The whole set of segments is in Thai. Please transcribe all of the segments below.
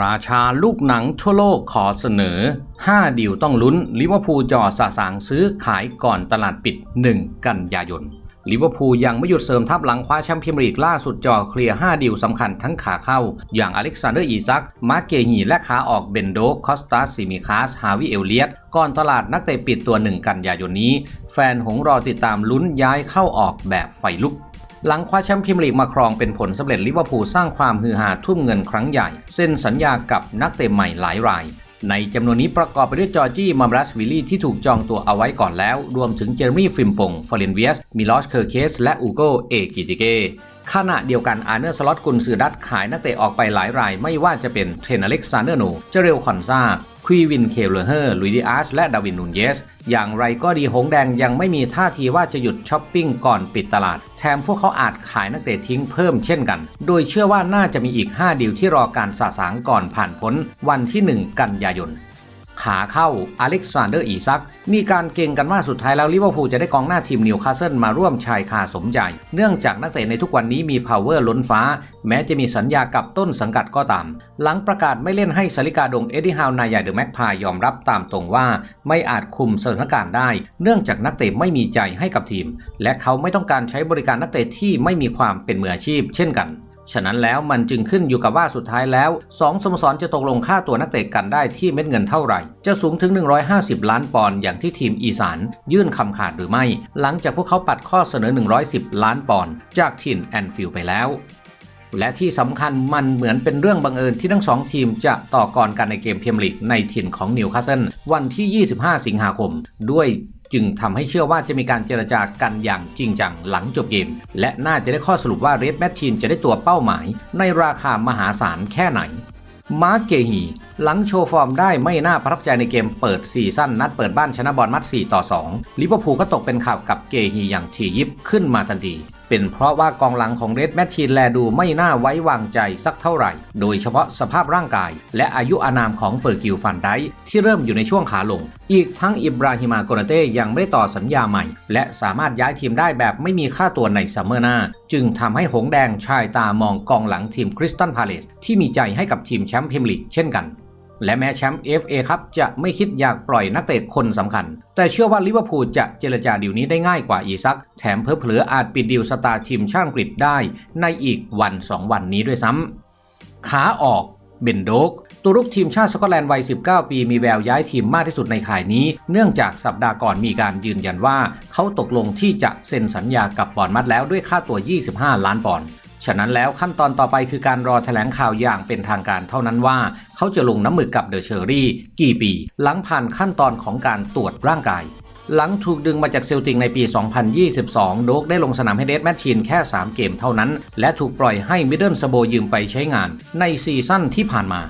ราชาลูกหนังทั่วโลกขอเสนอ 5 ดิวต้องลุ้น ลิเวอร์พูลจ่อสะสางซื้อขายก่อนตลาดปิด 1 กันยายน ลิเวอร์พูลยังไม่หยุดเสริมทัพหลังคว้าแชมป์พรีเมียร์ลีกล่าสุดจ่อเคลียร์ 5 ดิวสำคัญทั้งขาเข้า อย่างอเล็กซานเดอร์อีซัก มาร์เกฮีและขาออกเบนโดคอสตาซิมิคาส ฮาวิเอลเลียตก่อนตลาดนักเตะปิดตัว 1 กันยายนนี้ แฟนหงรอติดตามลุ้นย้ายเข้าออกแบบไฟลุก หลังคว้าแชมป์พรีเมียร์ลีกมาครองเป็นผลสำเร็จลิเวอร์พูลสร้างความฮือฮาทุ่มเงินครั้งใหญ่ เซ็นสัญญากับนักเตะใหม่หลายราย ในจำนวนนี้ประกอบไปด้วยจอร์จี้มาบรัสวิลลี่ที่ถูกจองตัวเอาไว้ก่อนแล้ว รวมถึงเจอร์มี่ฟิมปงฟอร์เรนเวียส มิลอสเคอร์เคส และอูโกเอกิติเกขณะเดียวกันอาร์เนอร์สล็อตกุนซือดัตขายนักเตะออกไปหลายราย ไม่ว่าจะเป็นเทรนอเล็กซานเดอร์โนเจเรลคอนซา ควีวินเคเลเฮอร์ลุยดิอาชและดาวินนูนเยส อย่างไรก็ดีหงแดงยังไม่มีท่าทีว่าจะหยุดช้อปปิ้งก่อนปิดตลาด แถมพวกเขาอาจขายนักเตะทิ้งเพิ่มเช่นกัน โดยเชื่อว่าน่าจะมีอีก 5ดิวที่รอการสะสางก่อนผ่านพ้นวันที่ 1 กันยายน ขาเข้าอเล็กซานเดอร์อีซัก มีการเก่งกันว่าสุดท้ายแล้วลิเวอร์พูลจะได้กองหน้าทีมนิวคาสเซิลมาร่วมชายคาสมใจ เนื่องจากนักเตะในทุกวันนี้มี power ล้นฟ้า แม้จะมีสัญญากับต้นสังกัดก็ตาม หลังประกาศไม่เล่นให้สาริกาดงเอ็ดดี้ฮาวนายใหญ่เดอะแม็กพายยอมรับตามตรงว่า ไม่อาจคุมสถานการณ์ได้ เนื่องจากนักเตะไม่มีใจให้กับทีม และเขาไม่ต้องการใช้บริการนักเตะที่ไม่มีความเป็นมืออาชีพ เช่นกัน ฉะนั้นแล้วมันจึงขึ้นอยู่กับว่าสุดท้ายแล้ว 2สโมสรจะตกลงค่าตัวนักเตะกันได้ที่เม็ดเงินเท่าไหร่ จะสูงถึง 150 ล้านปอนด์อย่างที่ทีมอีสาน ยื่นคำขาดหรือไม่ หลังจากพวกเขาปัดข้อเสนอ 110 ล้านปอนด์จากถิ่นแอนฟิลไปแล้ว และที่สำคัญมันเหมือนเป็นเรื่องบังเอิญที่ทั้งสองทีมจะต่อกรกันในเกมพรีเมียร์ลีกในถิ่นของนิวคาสเซิลวันที่ 25 สิงหาคม ด้วย จึงทำให้เชื่อว่าจะมีการเจรจากันอย่างจริงจังหลังจบเกม และน่าจะได้ข้อสรุปว่าเรดแมชชีนจะได้ตัวเป้าหมาย ในราคามหาศาลแค่ไหน มาร์เกฮีหลังโชว์ฟอร์มได้ไม่น่าประทับใจในเกมเปิดซีซั่นนัดเปิดบ้านชนะบอลมัด 4 ต่อ 2 ลิเวอร์พูลก็ตกเป็นข่าวกับเกฮีอย่างที่ยิบขึ้นมาทันทีเป็นเพราะว่ากองหลังของเรดแมชชีนแลดูไม่น่าไว้วางใจสักเท่าไหร่ โดยเฉพาะสภาพร่างกาย และอายุอานามของเฟอร์กิลฟันไดที่เริ่มอยู่ในช่วงขาลง อีกทั้งอิบราฮิมาโกนาเต้ยังไม่ได้ต่อสัญญาใหม่ และสามารถย้ายทีมได้แบบไม่มีค่าตัวในซัมเมอร์หน้า จึงทำให้หงแดงชายตามองกองหลังทีมคริสตันพาเลสที่มีใจให้กับทีมแชมป์พรีเมียร์ลีกเช่นกัน และแม้แชมป์ FA ครับจะไม่คิดอยากปล่อยนักเตะคนสำคัญ แต่เชื่อว่าลิเวอร์พูลจะเจรจาดีลนี้ได้ง่ายกว่าอีซัก แถมเพอเพลออาจปิดดีลสตาร์ทีมชาติอังกฤษได้ในอีกวัน 2 วันนี้ด้วยซ้ำขาออกเบนโดกตัวรุกทีมชาติสกอตแลนด์วัย 19 ปีมีแววย้ายทีมมากที่สุดในข่ายนี้ เนื่องจากสัปดาห์ก่อนมีการยืนยันว่า เขาตกลงที่จะเซ็นสัญญากับบอร์นมัดแล้วด้วยค่าตัว 25 ล้านปอนด์ ฉะนั้นแล้วขั้นตอนต่อไปคือการรอแถลงข่าวอย่างเป็นทางการเท่านั้นว่า เขาจะลงน้ำมือกับเดอะเชอรี่กี่ปี หลังผ่านขั้นตอนของการตรวจร่างกาย หลังถูกดึงมาจากเซลติงในปี 2022 โดกได้ลงสนามให้เดสแมชชีนแค่ 3 เกมเท่านั้น และถูกปล่อยให้มิดเดิลสโบยืมไปใช้งานในซีซั่นที่ผ่านมา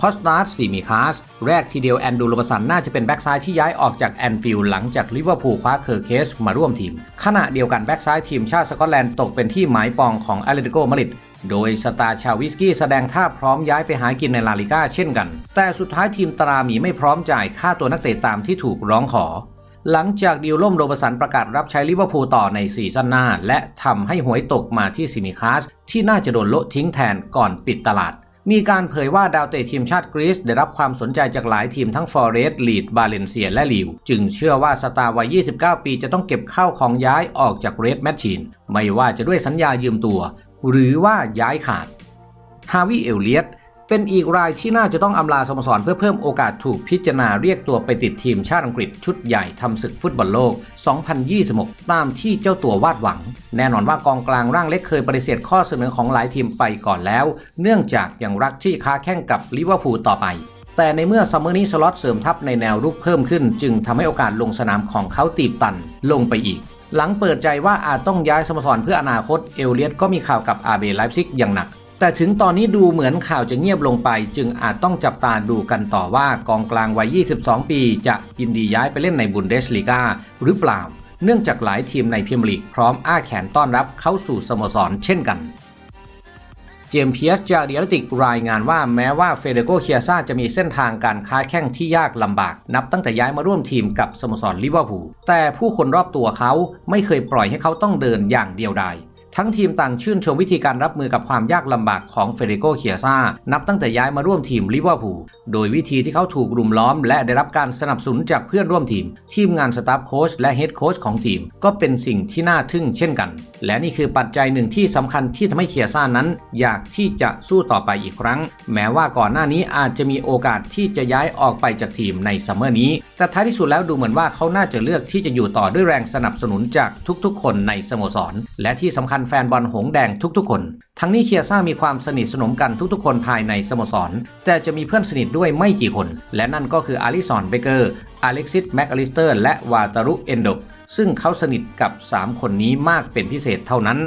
คอสตาร์สซีมิคาสแรกทีเดียวแอนดูโรบสันน่าจะเป็นแบ็กซ้ายที่ย้ายออกจากแอนฟิลด์หลังจากลิเวอร์พูลคว้าเคอร์เคสมาร่วมทีม ขณะเดียวกันแบ็กซ้ายทีมชาติสกอตแลนด์ตกเป็นที่หมายปองของอาเลติโกมาริดโดยสตาร์ชาวิสกี้แสดงท่าพร้อมย้ายไปหากินในลาลิก้าเช่นกัน แต่สุดท้ายทีมตราหมีไม่พร้อมจ่ายค่าตัวนักเตะตามที่ถูกร้องขอ หลังจากดีลล่มโรบสันประกาศรับใช้ลิเวอร์พูลต่อในซีซั่นหน้า และทำให้หวยตกมาที่ซิมิคาสที่น่าจะโดนโละทิ้งแทนก่อนปิดตลาด มีการเผยว่าดาวเตะทีมชาติกรีซได้รับความสนใจจากหลายทีมทั้งฟอร์เรสต์ลีดบาเลนเซียและลิว จึงเชื่อว่าสตาร์วัย 29 ปีจะต้องเก็บข้าวของย้ายออกจากเรดแมชชีน ไม่ว่าจะด้วยสัญญายืมตัว หรือว่าย้ายขาด ฮาวิเอลเลียต เป็นอีกรายที่น่าจะต้องอำลาสโมสรเพื่อเพิ่มโอกาสถูกพิจารณาเรียกตัวไปติดทีมชาติอังกฤษชุดใหญ่ทำศึกฟุตบอลโลก 2026 ตามที่เจ้าตัววาดหวัง แน่นอนว่ากองกลางร่างเล็กเคยปฏิเสธข้อเสนอของหลายทีมไปก่อนแล้ว เนื่องจากยังรักที่ค้าแข่งกับลิเวอร์พูลต่อไปแต่ในเมื่อซัมเมอร์นี้สล็อตเสริมทัพในแนวรุกเพิ่มขึ้น จึงทำให้โอกาสลงสนามของเขาตีบตันลงไปอีก หลังเปิดใจว่าอาจต้องย้ายสโมสรเพื่ออนาคตเอลเลียตก็มีข่าวกับอาเบไลฟ์ซิกอย่างหนัก แต่ถึงตอนนี้ดูเหมือนข่าวจะเงียบลงไป จึงอาจต้องจับตาดูกันต่อว่ากองกลางวัย 22 ปี จะยินดีย้ายไปเล่นในบุนเดสลีกาหรือเปล่า เนื่องจากหลายทีมในพรีเมียร์ลีกพร้อมอ้าแขนต้อนรับเข้าสู่สโมสรเช่นกันเจมส์เพียสจากเดียติกรายงานว่าแม้ว่าเฟเดโกเคียซาจะมีเส้นทางการค้าแข่งที่ยากลำบาก นับตั้งแต่ย้ายมาร่วมทีมกับสโมสรลิเวอร์พูลแต่ผู้คนรอบตัวเขาไม่เคยปล่อยให้เขาต้องเดินอย่างเดียวดาย ทั้งทีมต่างชื่นชมวิธีการรับมือกับความยากลำบากของเฟเดโกเคียซานับตั้งแต่ย้ายมาร่วมทีมลิเวอร์พูล โดยวิธีที่เขาถูกรุมล้อม และได้รับการสนับสนุนจากเพื่อนร่วมทีม ทีมงานสตาฟโค้ชและเฮดโค้ชของทีม ก็เป็นสิ่งที่น่าทึ่งเช่นกัน และนี่คือปัจจัยหนึ่งที่สำคัญที่ทำให้เคียซ่านั้น อยากที่จะสู้ต่อไปอีกครั้ง แม้ว่าก่อนหน้านี้อาจจะมีโอกาสที่จะย้ายออกไปจากทีมในซัมเมอร์นี้ แต่ท้ายที่สุดแล้วดูเหมือนว่าเขาน่าจะเลือกที่จะอยู่ต่อด้วยแรงสนับสนุนจากทุกๆ คนในสโมสร และที่สำคัญแฟนบอลหงแดงทุกๆคน ทั้งนี้เคียซ่ามีความสนิทสนมกันทุกๆคนภายในสโมสร แต่จะมีเพื่อนสนิทด้วยไม่กี่คน และนั่นก็คืออาริสันเบเกอร์อเล็กซิสแมคอลิสเตอร์ และวาตารุเอนโดซึ่งเขาสนิทกับ 3 คนนี้มากเป็นพิเศษเท่านั้น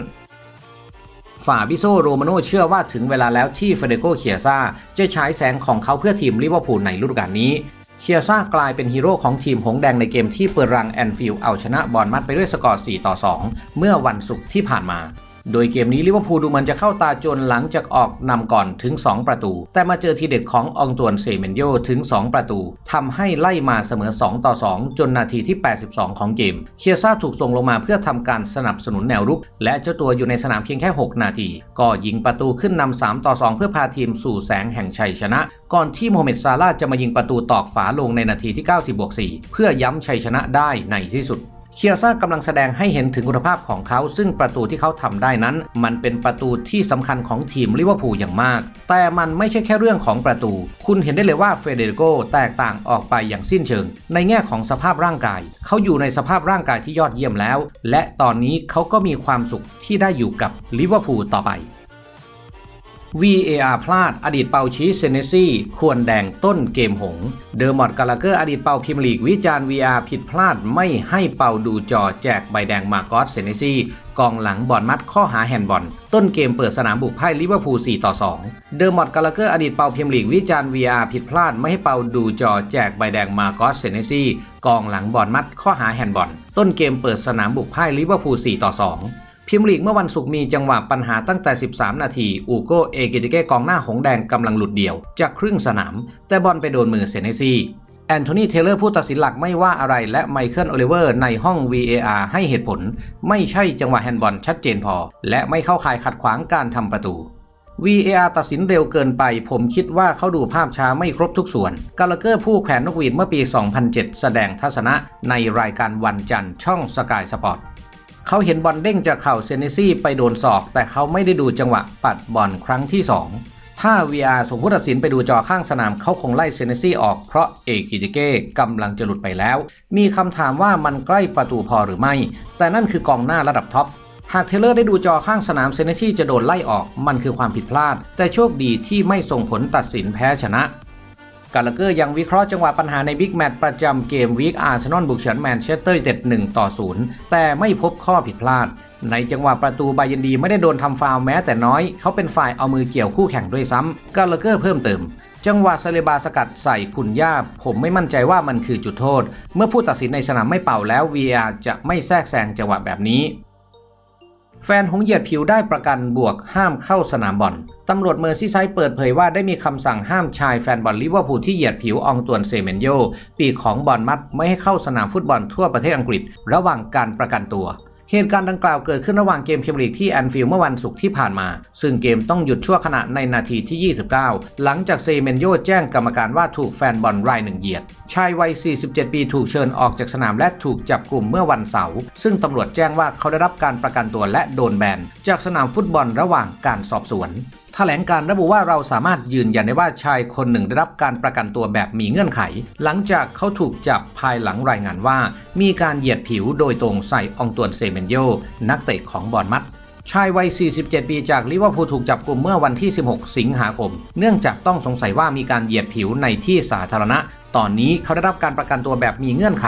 ฟาบิโซโรมาโนเชื่อว่าถึงเวลาแล้วที่เฟเดโกเคียซาจะฉายแสงของเขาเพื่อทีมลิเวอร์พูลในฤดูกาลนี้ เคียซ่ากลายเป็นฮีโร่ของทีมหงแดงในเกมที่เปิดรังแอนฟิลด์เอาชนะบอลมัดไปด้วยสกอร์ 4 ต่อ 2 เมื่อวันศุกร์ที่ผ่านมา โดยเกมนี้ลิเวอร์พูลดูเหมือนจะเข้าตาจนหลังจากออกนำก่อนถึง 2 ประตู แต่มาเจอทีเด็ดขององตวนเซเมนโยถึง 2 ประตูทำให้ไล่มาเสมอ 2 ต่อ 2 จนนาทีที่ 82 ของเกม เคียซ่าถูกส่งลงมาเพื่อทำการสนับสนุนแนวรุก และเจ้าตัวอยู่ในสนามเพียงแค่ 6 นาที ก็ยิงประตูขึ้นนำ3ต่อ 2 เพื่อพาทีมสู่แสงแห่งชัยชนะ ก่อนที่โมฮัมเหม็ดซาลาจะมายิงประตูตอกฝาลงในนาทีที่ 90บวก4เพื่อย้ำชัยชนะได้ในที่สุด เคียซ่ากำลังแสดงให้เห็นถึงคุณภาพของเขา ซึ่งประตูที่เขาทำได้นั้น มันเป็นประตูที่สำคัญของทีมลิเวอร์พูลอย่างมาก แต่มันไม่ใช่แค่เรื่องของประตู คุณเห็นได้เลยว่าเฟเดริโกแตกต่างออกไปอย่างสิ้นเชิง ในแง่ของสภาพร่างกาย เขาอยู่ในสภาพร่างกายที่ยอดเยี่ยมแล้ว และตอนนี้เขาก็มีความสุขที่ได้อยู่กับลิเวอร์พูลต่อไป VAR พลาดอดีตเปาชีเซเนซี่ควรแดงต้นเกมหง เดอร์มอดกาลาเกอร์อดีตเปาพิมลีกวิจารณ์ VR ผิดพลาดไม่ให้เป่าดูจอแจกใบแดงมาโกอสเซเนซี่กองหลังบอลมัดข้อหาแฮนด์บอล ต้นเกมเปิดสนามบุกไพ่ลิเวอร์พูล 4 ต่อ 2 เดอร์มอดกาลาเกอร์อดีตเปาพิมลีกวิจารณ์ VR ผิดพลาดไม่ให้เปาดูจอแจกใบแดงมาโกอสเซเนซี่กองหลังบอลมัดข้อหาแฮนด์บอล ต้นเกมเปิดสนามบุกไพ่ลิเวอร์พูล 4 ต่อ 2 พิมลีกเมื่อวันศุกร์มีจังหวะปัญหาตั้งแต่ 13 นาที อูโกเอเกติเก้กองหน้าหงแดงกำลังหลุดเดี่ยว จากครึ่งสนาม แต่บอลไปโดนมือเซเนซีแอนโทนีเทเลอร์ผู้ตัดสินหลักไม่ว่าอะไรและไมเคิลโอลิเวอร์ในห้อง VAR ให้เหตุผล ไม่ใช่จังหวะแฮนด์บอลชัดเจนพอ และไม่เข้าข่ายขัดขวางการทำประตู VAR ตัดสินเร็วเกินไป ผมคิดว่าเขาดูภาพช้าไม่ครบทุกส่วน กาลเกอร์ผู้แขวนนกหวีดเมื่อปี 2007 แสดงทัศนะในรายการวันจันทร์ช่องสกายสปอร์ต เขาเห็นบอลเด้งจากเข่าเซเนซี่ไปโดนศอก แต่เขาไม่ได้ดูจังหวะปัดบอลครั้งที่ 2 ถ้า VR ส่งผู้ตัดสินไปดูจอข้างสนามเขาคงไล่เซเนซี่ออกเพราะเอกิติเก้กำลังจะหลุดไปแล้ว มีคำถามว่ามันใกล้ประตูพอหรือไม่ แต่นั่นคือกองหน้าระดับท็อปหากเทเลอร์ได้ดูจอข้างสนามเซเนซี่จะโดนไล่ออก มันคือความผิดพลาด แต่โชคดีที่ไม่ส่งผลตัดสินแพ้ชนะ กาลเกอร์ยังวิเคราะห์จังหวะปัญหาในบิ๊กแมตช์ประจำเกมวีคอาร์เซนอลบุกเฉินแมนเชสเตอร์ยูไนเต็ด1ต่อ0แต่ไม่พบข้อผิดพลาด ในจังหวะประตูบายันดีไม่ได้โดนทำฟาวแม้แต่น้อย เขาเป็นฝ่ายเอามือเกี่ยวคู่แข่งด้วยซ้ำกาลเกอร์เพิ่มเติมจังหวะซาเลบาสกัดใส่คุณย่า ผมไม่มั่นใจว่ามันคือจุดโทษ เมื่อผู้ตัดสินในสนามไม่เป่าแล้ว VR จะไม่แทรกแซงจังหวะแบบนี้ แฟนหงเหยียดผิวได้ประกันบวกห้ามเข้าสนามบอลตำรวจเมอร์ซีไซด์เปิดเผยว่าได้มีคำสั่งห้ามชายแฟนบอลลิเวอร์พูลที่เหยียดผิวองตวนเซเมนโยปีของบอลมัดไม่ให้เข้าสนามฟุตบอลทั่วประเทศอังกฤษ ระหว่างการประกันตัว เหตุการณ์ดังกล่าวเกิดขึ้นระหว่างเกมพิเมียร์ลีกที่แอนฟิลด์เมื่อวันศุกร์ที่ผ่านมา ซึ่งเกมต้องหยุดชั่วขณะในนาทีที่ 29 หลังจากเซเมนโยแจ้งกรรมการว่าถูกแฟนบอลรายหนึ่งเหยียด ชายวัย 47 ปีถูกเชิญออกจากสนามและถูกจับกลุ่มเมื่อวันเสาร์ ซึ่งตำรวจแจ้งว่าเขาได้รับการประกันตัวและโดนแบนจากสนามฟุตบอลระหว่างการสอบสวน แถลงการระบุว่าเราสามารถยืนยันได้ว่าชายคนหนึ่งได้รับการประกันตัวแบบมีเงื่อนไข หลังจากเขาถูกจับภายหลังรายงานว่า มีการเหยียดผิวโดยตรงใส่องตวนเซเมนโยนักเตะของบอลมัด ชายวัย 47 ปีจากลิเวอร์พูลถูกจับกลุ่มเมื่อวันที่ 16 สิงหาคม เนื่องจากต้องสงสัยว่ามีการเหยียดผิวในที่สาธารณะ ตอนนี้เขาได้รับการประกันตัวแบบมีเงื่อนไข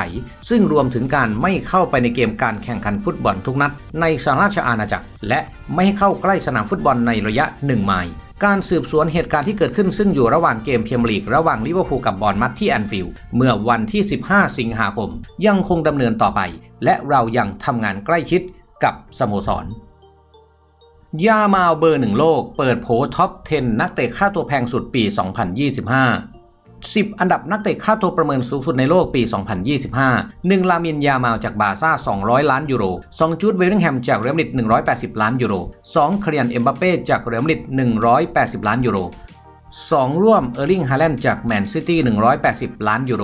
ซึ่งรวมถึงการไม่เข้าไปในเกมการแข่งขันฟุตบอลทุกนัด ในสหราชอาณาจักร และไม่ให้เข้าใกล้สนามฟุตบอลในระยะ 1 ไมล์การสืบสวนเหตุการณ์ที่เกิดขึ้นซึ่งอยู่ระหว่างเกมเมียร์ลีกระหว่างลิเวอร์พูลกับบอร์นมัดที่แอนฟิลด์เมื่อวันที่ 15 สิงหาคม ยังคงดำเนินต่อไป และเรายังทำงานใกล้ชิดกับสโมสร ยามาลเบอร์หนึ่งโลก เปิดโผท็อป 10 นักเตะค่าตัวแพงสุดปี 2025 10 อันดับนักเตะค่าตัวประเมินสูงสุดในโลกปี 2025 1 ลามินยามาจากบาซ่า 200 ล้านยูโร 2 จูดเวลลิงแฮมจากเรอัลมาดริด180 ล้านยูโร2คเรียนเอ็มบัปเป้จากเรอัลมาดริด180 ล้านยูโร 2 ร่วมเออร์ลิงฮาแลนด์จากแมนซิตี้ 180 ล้านยูโร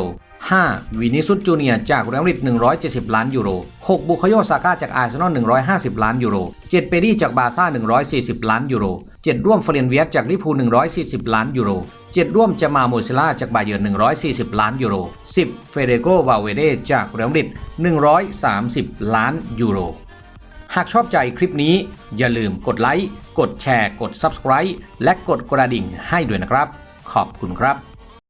5. วินิซุสจูเนียจากเรอัลมาดริด170 ล้านยูโร 6. บุคโยซาก้าจากอาร์เซนอล150 ล้านยูโร 7. เปรีจากบาร์ซ่า 140 ล้านยูโร 7. ร่วมเฟรนเวียสจากลิเวอร์พู140 ล้านยูโร 7. ร่วมจามาโมซิล่าจากบาเยิร์น140 ล้านยูโร 10. เฟเดโกวาเวเดจากเรอัลมาดริด130 ล้านยูโร หากชอบใจคลิปนี้ อย่าลืมกดไลค์ กดแชร์ กด Subscribe และกดกระดิ่งให้ด้วยนะครับ ขอบคุณครับ